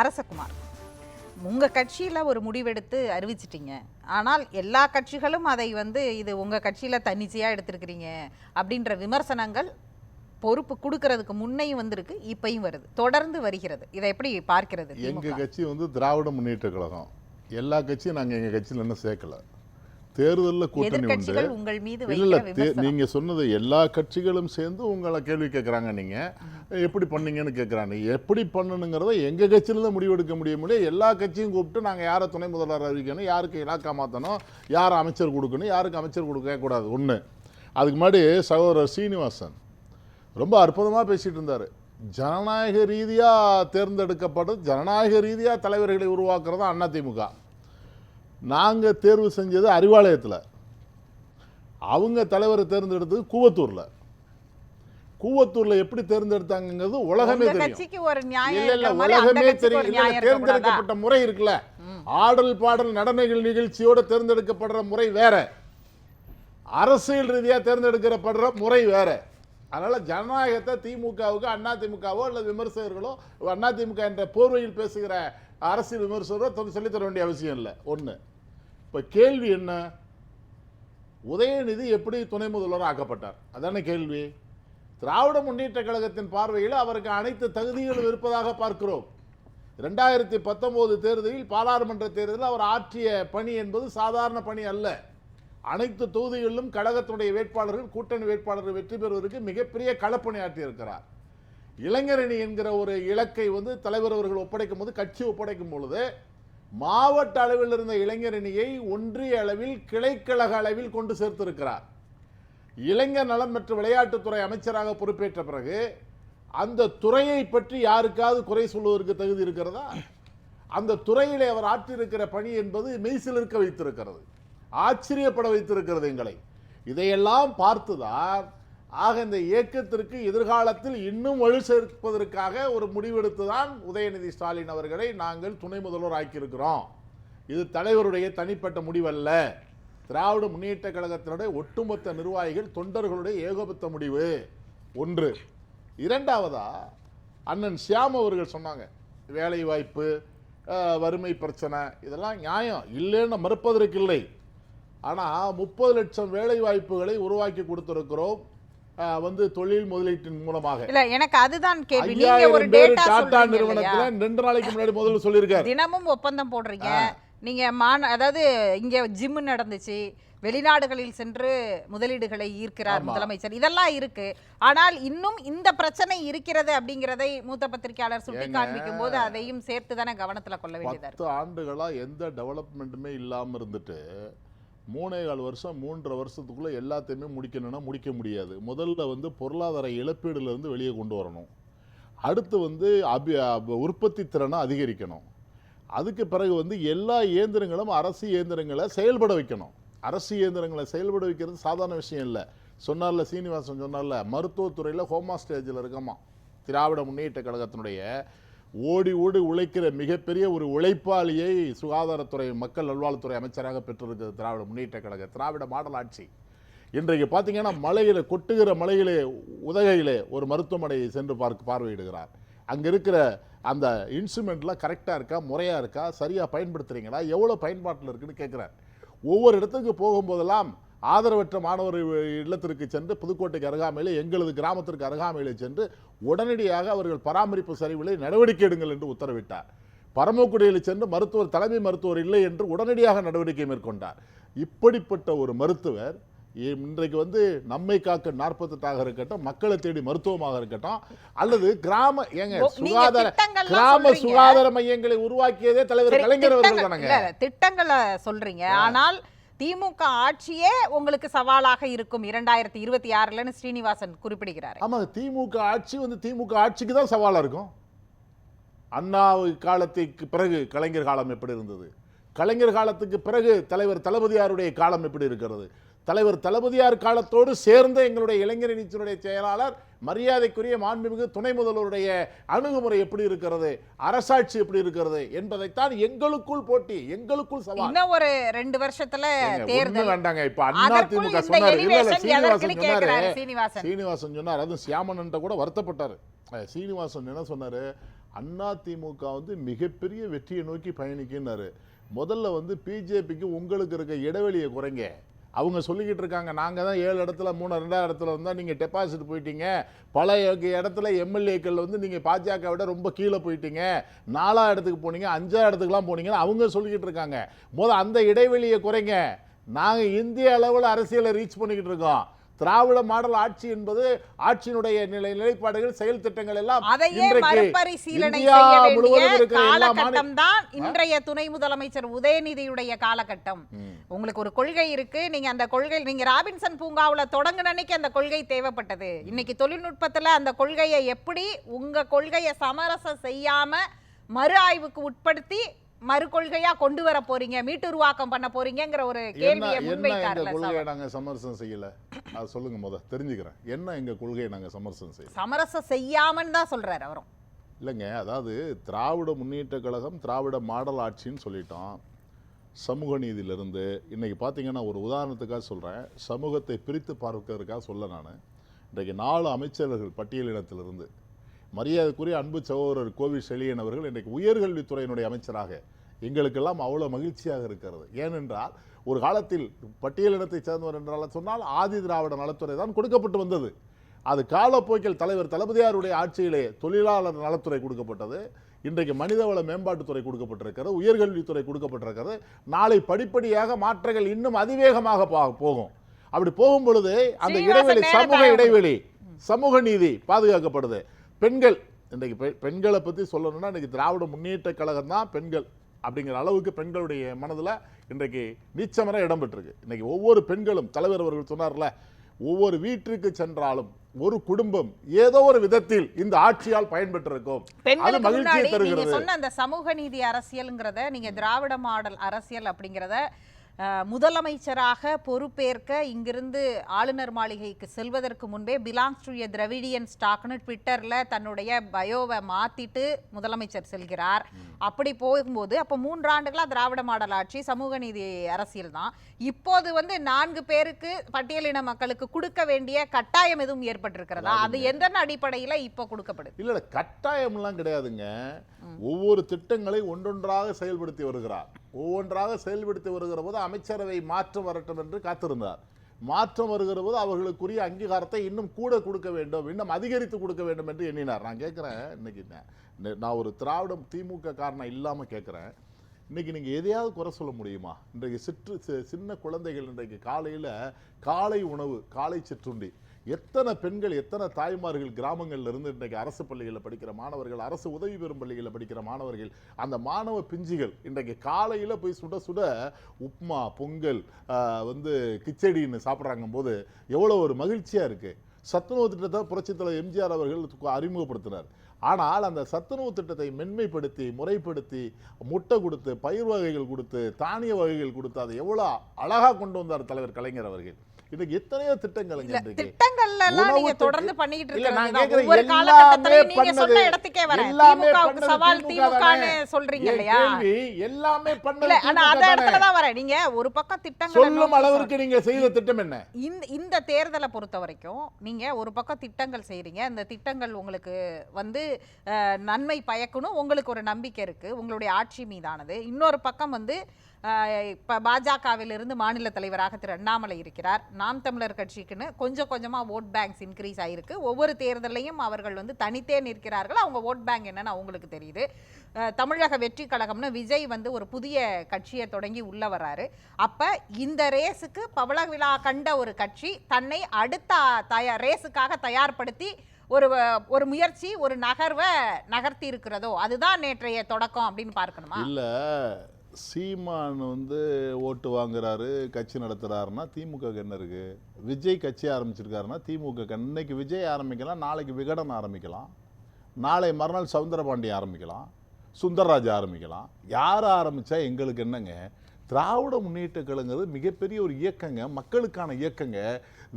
அரசகுமார். உங்க கட்சியில ஒரு முடிவெடுத்து அறிவிச்சிட்டீங்க. ஆனால் எல்லா கட்சிகளும் அதை வந்து இது உங்க கட்சியில தன்னிச்சையா எடுத்திருக்கிறீங்க அப்படின்ற விமர்சனங்கள் பொறுப்பு கொடுக்கறதுக்கு முன்னையும் வந்திருக்கு இப்பயும் வருது. தொடர்ந்து வருகிறது. இதை எப்படி பார்க்கிறது எங்க திமுக? கட்சி வந்து திராவிட முன்னேற்ற கழகம். எல்லா கட்சியும் நாங்க எங்க கட்சியில இன்னும் சேர்க்கல. தேர்தலில் கூட்டணி உண்டு. உங்கள் மீது இல்ல இல்ல வைக்கிற தே- விமர்சனம். நீங்க சொன்னது எல்லா கட்சிகளும் சேர்ந்து உங்களை கேள்வி கேட்குறாங்க நீங்க. எப்படி பண்ணீங்கன்னு கேட்குறாங்க எப்படி பண்ணணுங்கிறத எங்க கட்சியில தான் முடிவெடுக்க முடிய முடியும் எல்லா கட்சியும் கூப்பிட்டு நாங்க யாரை துணை முதல்வர் அறிவிக்கணும் யாருக்கு இலாக்கா மாற்றணும் யார் அமைச்சர் கொடுக்கணும் யாருக்கு அமைச்சர் கொடுக்க கூடாது. ஒண்ணு. அதுக்கு முன்னாடி சகோதரர் சீனிவாசன் ரொம்ப அற்புதமா பேசிட்டு இருந்தாரு. ஜனநாயக ரீதியா தேர்ந்தெடுக்கப்படுறது ஜனநாயக ரீதியா தலைவர்களை உருவாக்குறது அதிமுக நாங்க தேர்வு செஞ்சது அறிவாலயத்துல. அவங்க தலைவரை தேர்ந்தெடுத்தது கூவத்தூர்ல. கூவத்தூர்ல எப்படி தேர்ந்தெடுத்தாங்கங்கிறது உலகமே தெரியும். உலகமே தெரியும். இல்ல? தேர்ந்தெடுக்கப்பட்ட முறை இருக்குல்ல. ஆடல் பாடல் நடனங்கள் நிகழ்ச்சியோட தேர்ந்தெடுக்கப்படுற முறை வேற. அரசியல் ரீதியா தேர்ந்தெடுக்கப்படுற முறை வேற. அதனால ஜனநாயகத்தை திமுகவுக்கு அண்ணா திமுகவோ அல்லது விமர்சகர்களோ அண்ணா திமுக என்ற போர்வையில் பேசுகிற அரசியல் விமர்சகரோ தொ- சொல்லித் தர வேண்டிய அவசியம் இல்லை. ஒண்ணு. இப்போ கேள்வி என்ன? உதயநிதி எப்படி துணை முதல்வர் ஆக்கப்பட்டார்? அதானே கேள்வி. திராவிட முன்னேற்ற கழகத்தின் பார்வையில் அவருக்கு அனைத்து தகுதிகளும் இருப்பதாக பார்க்கிறோம். ரெண்டாயிரத்தி பத்தொம்போது தேர்தலில் பாராளுமன்ற தேர்தலில் அவர் ஆற்றிய பணி என்பது சாதாரண பணி அல்ல. அனைத்து தொகுதிகளிலும் கழகத்துடைய வேட்பாளர்கள் கூட்டணி வேட்பாளர்கள் வெற்றி பெறுவதற்கு மிகப்பெரிய களப்பணி ஆற்றியிருக்கிறார் இளைஞரணி என்கிற ஒரு இலக்கை வந்து தலைவர் அவர்கள் ஒப்படைக்கும் போது கட்சி ஒப்படைக்கும் பொழுது மாவட்ட அளவில் இருந்த இளைஞரணியை ஒன்றிய அளவில் கிளைக்கழக அளவில் கொண்டு சேர்த்திருக்கிறார். இளைஞர் நலம் மற்றும் விளையாட்டுத்துறை அமைச்சராக பொறுப்பேற்ற பிறகு அந்த துறையை பற்றி யாருக்காவது குறை சொல்வதற்கு தகுதி இருக்கிறதா? அந்த துறையிலே அவர் ஆற்றியிருக்கிற பணி என்பது மெய்சிலிருக்க வைத்திருக்கிறது. ஆச்சரியப்பட வைத்திருக்கிறது எங்களை. இதையெல்லாம் பார்த்துதான் ஆக இந்த இயக்கத்திற்கு எதிர்காலத்தில் இன்னும் வலு சேர்ப்பதற்காக ஒரு முடிவெடுத்து தான் உதயநிதி ஸ்டாலின் அவர்களை நாங்கள் துணை முதல்வர் ஆக்கியிருக்கிறோம். இது தலைவருடைய தனிப்பட்ட முடிவல்ல. திராவிட முன்னேற்ற கழகத்தினுடைய ஒட்டுமொத்த நிர்வாகிகள் தொண்டர்களுடைய ஏகோபத்த முடிவு. ஒன்று. இரண்டாவதா அண்ணன் சியாம் அவர்கள் சொன்னாங்க வேலை வாய்ப்பு வறுமை பிரச்சனை இதெல்லாம் நியாயம் இல்லைன்னு மறுப்பதற்கு இல்லை. ஆனால் முப்பது லட்சம் வேலை வாய்ப்புகளை உருவாக்கி கொடுத்துருக்கிறோம். வந்து தொழில் முதலீட்டின் மூலமாக. இல்ல எனக்கு அதுதான் கேள்வி. நீங்க ஒரு டேட்டா டாடா? நிறுவனத்துல ரெண்டு நாளைக்கு முன்னாடி முதல்ல சொல்லியிருக்காரு. தினமும் ஒப்பந்தம் போடுறீங்க. நீங்க மான அதாவது இங்க ஜிம் நடந்துச்சு. வெளிநாடுகளில் சென்று முதலீடுகளை ஈர்க்கிறார். முதலமைச்சர். இதெல்லாம் இருக்கு. ஆனால் இன்னும் இந்த பிரச்சனை இருக்கிறது அப்படிங்கிறதை மூத்த பத்திரிகையாளர் சுட்டி? காண்பிக்கும் போது அதையும் சேர்த்து தானே கவனத்துல கொள்ள வேண்டியதா ஆண்டுகளா எந்த டெவலப்மெண்ட்டுமே இல்லாம இருந்துட்டு மூணே கால் வருஷம் மூன்றரை வருஷத்துக்குள்ளே எல்லாத்தையுமே முடிக்கணும்னா முடிக்க முடியாது. முதல்ல வந்து பொருளாதார இழப்பீடுலேருந்து வெளியே கொண்டு வரணும். அடுத்து வந்து அபி உற்பத்தி திறனை அதிகரிக்கணும். அதுக்கு பிறகு வந்து எல்லா இயந்திரங்களும் அரசு இயந்திரங்களை செயல்பட வைக்கணும். அரசு இயந்திரங்களை செயல்பட வைக்கிறது சாதாரண விஷயம் இல்லை. சொன்னார்ல சீனிவாசன் சொன்னார்ல மருத்துவத்துறையில் ஹோமா ஸ்டேஜில் இருக்கமா திராவிட முன்னேற்ற கழகத்தினுடைய ஓடி ஓடி உழைக்கிற மிகப்பெரிய ஒரு உழைப்பாளியை சுகாதாரத்துறை மக்கள் நல்வாழ்வுத்துறை அமைச்சராக பெற்றிருக்கிறது திராவிட முன்னேற்ற கழக திராவிட மாடல் ஆட்சி. இன்றைக்கு பார்த்தீங்கன்னா மலையில் கொட்டுகிற மலையிலே உதகையிலே ஒரு மருத்துவமனையை சென்று பார்க்க பார்வையிடுகிறார். அங்கே இருக்கிற அந்த இன்ஸ்ட்ருமெண்ட்லாம் கரெக்டாக இருக்கா முறையாக இருக்கா சரியாக பயன்படுத்துகிறீங்களா எவ்வளோ பயன்பாட்டில் இருக்குன்னு கேட்குறார் ஒவ்வொரு இடத்துக்கு போகும்போதெல்லாம் ஆதரவற்ற மாணவர் இல்லத்திற்கு சென்று புதுக்கோட்டைக்கு அருகாமையிலே எங்களது கிராமத்திற்கு அருகாமையிலே சென்று உடனடியாக அவர்கள் பராமரிப்பு சரிவிலை நடவடிக்கை எடுங்கள் என்று உத்தரவிட்டார். பரமக்குடியில் சென்று மருத்துவர் தலைமை மருத்துவர் இல்லை என்று உடனடியாக நடவடிக்கை மேற்கொண்டார். இப்படிப்பட்ட ஒரு மருத்துவர் இன்றைக்கு வந்து நம்மை காக்க நாற்பத்தெட்டாக இருக்கட்டும் மக்களை தேடி மருத்துவமாக இருக்கட்டும் அல்லது கிராம ஏங்க சுகாதார கிராம. சுகாதார மையங்களை உருவாக்கியதே தலைவர் கலைஞர் அவர்கள் திட்டங்களை சொல்றீங்க. ஆனால் திமுக ஆட்சியே உங்களுக்கு சவாலாக இருக்கும். இரண்டாயிரத்தி இருபத்தி ஆறுலன்னு ஸ்ரீனிவாசன் குறிப்பிடுகிறார். ஆமா திமுக ஆட்சி வந்து திமுக ஆட்சிக்கு தான் சவாலாக இருக்கும். அண்ணா காலத்துக்கு பிறகு கலைஞர் காலம் எப்படி இருந்தது? கலைஞர் காலத்துக்கு பிறகு தலைவர் தளபதியாருடைய காலம் எப்படி இருக்கிறது? தலைவர் தளபதியார் காலத்தோடு சேர்ந்த எங்களுடைய இளைஞரணிச்சினுடைய செயலாளர் மரியாதைக்குரிய மாண்புமிகு துணை முதல்வருடைய அணுகுமுறை எப்படி இருக்கிறது அரசாட்சி எப்படி இருக்கிறது என்பதைத்தான் எங்களுக்குள் போட்டி எங்களுக்குள் சவால். இன்னும் ஒரு ரெண்டு வருஷத்துல தேர்தல். வேண்டாங்க. இப்ப அண்ணா திமுக சொன்னாரு. இல்ல சீனிவாசன் சொன்னாரு. சீனிவாசன். சொன்னார். அதுவும் சியாமனன்ட்ட கூட வருத்தப்பட்டார். சீனிவாசன் என்ன சொன்னாரு? அண்ணா திமுக வந்து மிகப்பெரிய வெற்றியை நோக்கி பயணிக்கின்றாரு முதல்ல வந்து பிஜேபிக்கு உங்களுக்கு இருக்க இடைவெளியை குறைங்க. அவங்க சொல்லிக்கிட்டு இருக்காங்க நாங்கள் தான் ஏழு இடத்துல மூணு ரெண்டாவது இடத்துல இருந்தால் நீங்கள் டெபாசிட் போயிட்டீங்க. பல இடத்துல எம்எல்ஏக்கள் வந்து நீங்கள் பாஜக விட ரொம்ப கீழே போயிட்டீங்க. நாலா இடத்துக்கு போனீங்க அஞ்சா இடத்துக்குலாம் போனீங்கன்னு அவங்க சொல்லிக்கிட்டு இருக்காங்க. முதல் அந்த இடைவெளியை குறைங்க. நாங்கள் இந்திய அளவில் அரசியலை ரீச் பண்ணிக்கிட்டு இருக்கோம். திராவிட மாடல் ஆட்சி என்பது ஆட்சியினுடைய நிலை நிலைப்பாடுகள் செயல் திட்டங்கள் எல்லாம் அதையே மறுபரிசீலனை செய்ய வேண்டிய காலகட்டம் தான் இன்றைய துணை முதலமைச்சர் உதயநிதியுடைய காலகட்டம். உங்களுக்கு ஒரு கொள்கை இருக்கு. நீங்க அந்த கொள்கை நீங்க ராபின்சன் பூங்காவுல தொடங்குன அன்னைக்கு அந்த கொள்கை தேவைப்பட்டது. இன்னைக்கு தொழில்நுட்பத்துல அந்த கொள்கையை எப்படி உங்க கொள்கையை சமரசம் செய்யாம மறு ஆய்வுக்கு உட்படுத்தி மறு கொள்கையா கொண்டு வர போறீங்க மீட்டுருவாக்கம் பண்ண போறீங்கங்கிற ஒரு கேள்வியை முன்வைத்தார்ல கொள்கையை. நாங்க சமரசம் செய்யல? அது சொல்லுங்க முத தெரிஞ்சுக்கிறேன். என்ன எங்க கொள்கையை நாங்க சமரசம் செய்யல? சமரசம் செய்யாமன்னு தான் சொல்றாரு அவரும். இல்லைங்க அதாவது திராவிட முன்னேற்ற கழகம் திராவிட மாடல் ஆட்சின்னு சொல்லிட்டோம். சமூக நீதியிலிருந்து இன்னைக்கு பார்த்தீங்கன்னா ஒரு உதாரணத்துக்காக சொல்கிறேன் சமூகத்தை பிரித்து பார்க்கறதுக்காக சொல்ல நான். இன்றைக்கு நாலு அமைச்சர்கள் பட்டியலினத்திலிருந்து மரியாதைக்குரிய அன்பு சகோதரர் கோவி செழியன் அவர்கள் இன்றைக்கு உயர்கல்வித்துறையினுடைய அமைச்சராக எங்களுக்கெல்லாம் அவ்வளோ மகிழ்ச்சியாக இருக்கிறது. ஏனென்றால் ஒரு காலத்தில் பட்டியலினத்தை சேர்ந்தவர் என்றால் சொன்னால் ஆதி திராவிட நலத்துறை தான் கொடுக்கப்பட்டு வந்தது. அது காலப்போக்கில் தலைவர் தளபதியாருடைய ஆட்சியிலே தொழிலாளர் நலத்துறை கொடுக்கப்பட்டது. இன்றைக்கு மனிதவள மேம்பாட்டுத்துறை கொடுக்கப்பட்டிருக்கிறது. உயர்கல்வித்துறை கொடுக்கப்பட்டிருக்கிறது. நாளை படிப்படியாக மாற்றங்கள் இன்னும் அதிவேகமாக போகும். அப்படி போகும் பொழுது அந்த இடைவெளி சமூக. இடைவெளி சமூக நீதி பாதுகாக்கப்படுது. பெண்கள் இன்றைக்கு பெண்களை பற்றி சொல்லணும்னா இன்னைக்கு திராவிட முன்னேற்ற கழகம் தான் பெண்கள் அப்படிங்கிற அளவுக்கு பெண்களுடைய மனதில் இன்றைக்கு நீச்சமர இடம் பெற்றிருக்கு இன்னைக்கு ஒவ்வொரு பெண்களும் தலைவர் அவர்கள் சொன்னார்ல ஒவ்வொரு வீட்டிற்கு சென்றாலும் ஒரு குடும்பம் ஏதோ ஒரு விதத்தில் இந்த ஆட்சியால் பயன்பெற்றிருக்கும். அது மகிழ்ச்சியை தருகிறது. சொன்ன அந்த சமூக நீதி அரசியல்ங்கிறத நீங்க திராவிட மாடல் அரசியல் அப்படிங்கிறத முதலமைச்சராக பொறுப்பேற்க இங்கிருந்து ஆளுநர் மாளிகைக்கு செல்வதற்கு முன்பே பிலாங்ஸ் டு எ திரவிடியன் ஸ்டாக்னு ட்விட்டர்ல தன்னுடைய பயோவை மாத்திட்டு முதலமைச்சர் செல்கிறார். அப்படி போகும்போது அப்போ மூன்றாண்டுகளா திராவிட மாடல் ஆட்சி சமூக நீதி அரசியல் தான். இப்போது வந்து நான்கு பேருக்கு பட்டியலின மக்களுக்கு கொடுக்க வேண்டிய கட்டாயம் எதுவும் ஏற்பட்டிருக்கிறதா? அது எந்த அடிப்படையில இப்போ கொடுக்கப்படுது? இல்ல இல்ல கட்டாயம்லாம் கிடையாதுங்க. ஒவ்வொரு திட்டங்களை ஒன்றொன்றாக செயல்படுத்தி வருகிறார். ஒவ்வொன்றாக செயல்படுத்தி வருகிற போது அமைச்சரவை மாற்றம் வரட்டும் என்று காத்திருந்தார். மாற்றம் வருகிற போது அவர்களுக்குரிய அங்கீகாரத்தை இன்னும் கூட கொடுக்க வேண்டும் இன்னும் அதிகரித்து கொடுக்க வேண்டும் என்று எண்ணினார். நான் கேட்குறேன் இன்னைக்கு நான் ஒரு திராவிடம் திமுக காரணம் இல்லாமல் கேட்குறேன். இன்றைக்கி நீங்கள் எதையாவது குறை சொல்ல முடியுமா? இன்றைக்கு சிற்று சின்ன குழந்தைகள் இன்றைக்கு காலையில் காலை உணவு காலை சிற்றுண்டி. எத்தனை பெண்கள் எத்தனை தாய்மார்கள் கிராமங்களில் இருந்து இன்றைக்கு அரசு பள்ளிகளில் படிக்கிற மாணவர்கள் அரசு உதவி பெறும் பள்ளிகளில் படிக்கிற மாணவர்கள் அந்த மாணவ பிஞ்சுகள் இன்றைக்கு காலையில் போய் சுட சுட உப்மா பொங்கல் வந்து கிச்சடின்னு சாப்பிட்றாங்க போது எவ்வளோ ஒரு மகிழ்ச்சியாக இருக்குது சத்துணவு திட்டத்தை புரட்சித்தலைவர் எம்ஜிஆர் அவர்கள் அறிமுகப்படுத்தினார். ஆனால் அந்த சத்துணவு திட்டத்தை மென்மைப்படுத்தி முறைப்படுத்தி முட்டை கொடுத்து பயிர் வகைகள் கொடுத்து தானிய வகைகள் கொடுத்து அதை எவ்வளோ அழகா கொண்டு வந்தார் தலைவர் கலைஞர் அவர்கள். இன்னைக்கு எத்தனையோ இன்றைக்கு திட்டங்கள்ல எல்லாம் நீங்க தொடர்ந்து கேக்குறேன், ஒவ்வொரு எல்லாமே காலகட்டத்திலயும் நீங்க சொன்ன இடத்துக்கே திமுகவுக்கு சவால் திமுகன்னு. சொல்றீங்க இல்லையா? எல்லாமே பண்ணது இல்ல ஆனா தானே. இடத்துல தான் நீங்க ஒரு பக்கம் திட்டங்களை சொல்லும் நோக்கி அளவிற்கு நீங்க செய்த திட்டம் என்ன? இந்த இந்த தேர்தலை பொறுத்த வரைக்கும் நீங்க ஒரு பக்கம் திட்டங்கள் செய்றீங்க. இந்த திட்டங்கள் உங்களுக்கு வந்து நன்மை பயக்கணும். உங்களுக்கு ஒரு நம்பிக்கை இருக்குது உங்களுடைய ஆட்சி மீதானது. இன்னொரு பக்கம் வந்து இப்போ பாஜகவிலிருந்து மாநில தலைவராக திரு அண்ணாமலை இருக்கிறார். நாம் தமிழர் கட்சிக்குன்னு கொஞ்சம் கொஞ்சமாக ஓட் பேங்க்ஸ் இன்க்ரீஸ் ஆகிருக்கு ஒவ்வொரு தேர்தலையும் அவர்கள் வந்து தனித்தே நிற்கிறார்கள். அவங்க ஓட் பேங்க் என்னன்னு அவங்களுக்கு தெரியுது. தமிழக வெற்றி கழகம்னு விஜய் வந்து ஒரு புதிய கட்சியை தொடங்கி உள்ள வராரு அப்போ இந்த ரேஸுக்கு பவள விழா கண்ட ஒரு கட்சி தன்னை அடுத்த தயார் ரேஸுக்காக தயார்படுத்தி ஒரு வ- ஒரு முயற்சி ஒரு நகர்வை நகர்த்தி இருக்கிறதோ அதுதான் நேற்றைய தொடக்கம் அப்படின்னு பார்க்கணுமா? இல்லை சீமான் வந்து ஓட்டு வாங்குறாரு கட்சி நடத்துகிறாருன்னா திமுக என்ன இருக்கு? விஜய் கட்சி ஆரம்பிச்சிருக்காருன்னா திமுக இன்னைக்கு விஜய் ஆரம்பிக்கலாம் நாளைக்கு விகடன் ஆரம்பிக்கலாம். நாளை மறுநாள் சவுந்தரபாண்டி ஆரம்பிக்கலாம் சுந்தரராஜ் ஆரம்பிக்கலாம். யார் ஆரம்பித்தா எங்களுக்கு என்னங்க? திராவிட முன்னேற்ற கழகங்கிறது மிகப்பெரிய ஒரு இயக்கங்க மக்களுக்கான இயக்கங்க.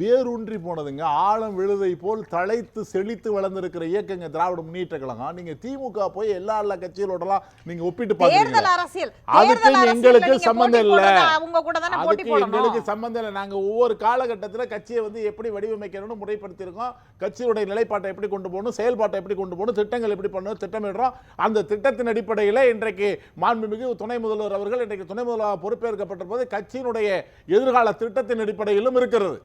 வேரூன்றி போனதுங்க. ஆழம் விழுதை போல் தழைத்து செழித்து வளர்ந்திருக்கிற இயக்கங்க திராவிட முன்னேற்ற கழகம். நீங்க திமுக போய் எல்லா எல்லா கட்சிகளோடலாம் நீங்க ஒப்பிட்டு பாக்குறீங்க அரசியல். அதுக்கு எங்களுக்கு சம்பந்தம் போட்டி இல்ல. அதுக்கு எங்களுக்கு போடணும் சம்பந்தம் இல்லை. நாங்க ஒவ்வொரு காலகட்டத்துல கட்சியை வந்து எப்படி வடிவமைக்கணும்னு முறைப்படுத்தியிருக்கோம். கட்சியுடைய நிலைப்பாட்டை எப்படி கொண்டு போகணும் செயல்பாட்டை எப்படி கொண்டு போகணும் திட்டங்கள் எப்படி பண்ணணும் திட்டமிடுறோம். அந்த திட்டத்தின் அடிப்படையில் இன்றைக்கு மாண்புமிகு துணை முதல்வர் அவர்கள் இன்றைக்கு துணை முதல்வராக பொறுப்பேற்கப்பட்ட போது கட்சியினுடைய எதிர்கால திட்டத்தின் அடிப்படையிலும் இருக்கிறது.